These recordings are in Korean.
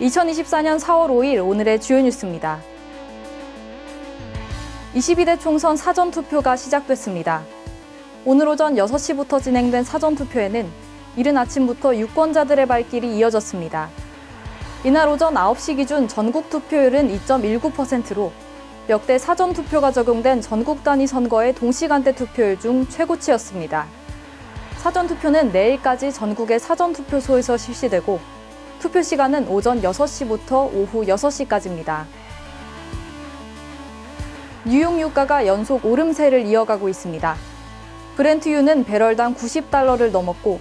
2024년 4월 5일 오늘의 주요 뉴스입니다. 22대 총선 사전 투표가 시작됐습니다. 오늘 오전 6시부터 진행된 사전 투표에는 이른 아침부터 유권자들의 발길이 이어졌습니다. 이날 오전 9시 기준 전국 투표율은 2.19%로 역대 사전 투표가 적용된 전국 단위 선거의 동시간대 투표율 중 최고치였습니다. 사전 투표는 내일까지 전국의 사전 투표소에서 실시되고 투표 시간은 오전 6시부터 오후 6시까지입니다. 뉴욕 유가가 연속 오름세를 이어가고 있습니다. 브렌트유는 배럴당 90달러를 넘었고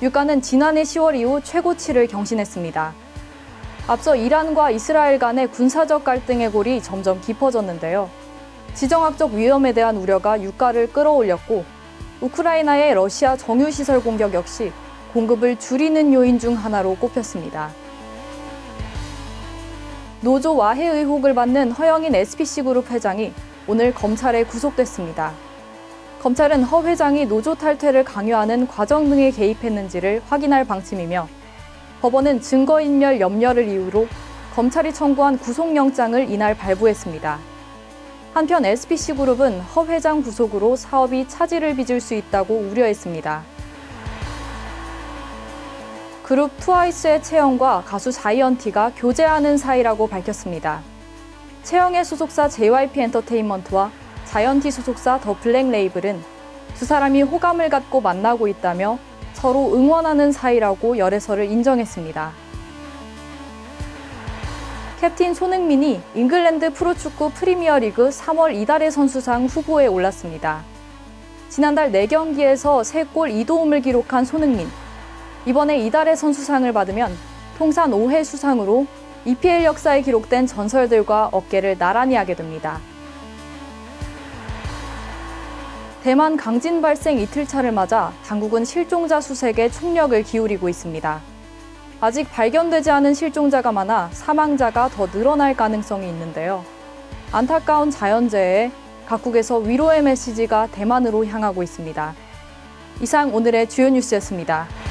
유가는 지난해 10월 이후 최고치를 경신했습니다. 앞서 이란과 이스라엘 간의 군사적 갈등의 골이 점점 깊어졌는데요. 지정학적 위험에 대한 우려가 유가를 끌어올렸고 우크라이나의 러시아 정유시설 공격 역시 공급을 줄이는 요인 중 하나로 꼽혔습니다. 노조 와해 의혹을 받는 허영인 SPC그룹 회장이 오늘 검찰에 구속됐습니다. 검찰은 허 회장이 노조 탈퇴를 강요하는 과정 등에 개입했는지를 확인할 방침이며 법원은 증거인멸 염려를 이유로 검찰이 청구한 구속영장을 이날 발부했습니다. 한편 SPC그룹은 허 회장 구속으로 사업이 차질을 빚을 수 있다고 우려했습니다. 그룹 트와이스의 채영과 가수 자이언티가 교제하는 사이라고 밝혔습니다. 채영의 소속사 JYP 엔터테인먼트와 자이언티 소속사 더 블랙 레이블은 두 사람이 호감을 갖고 만나고 있다며 서로 응원하는 사이라고 열애설을 인정했습니다. 캡틴 손흥민이 잉글랜드 프로축구 프리미어리그 3월 이달의 선수상 후보에 올랐습니다. 지난달 4경기에서 3골 2도움을 기록한 손흥민. 이번에 이달의 선수상을 받으면 통산 5회 수상으로 EPL 역사에 기록된 전설들과 어깨를 나란히 하게 됩니다. 대만 강진 발생 이틀차를 맞아 당국은 실종자 수색에 총력을 기울이고 있습니다. 아직 발견되지 않은 실종자가 많아 사망자가 더 늘어날 가능성이 있는데요. 안타까운 자연재해에 각국에서 위로의 메시지가 대만으로 향하고 있습니다. 이상 오늘의 주요 뉴스였습니다.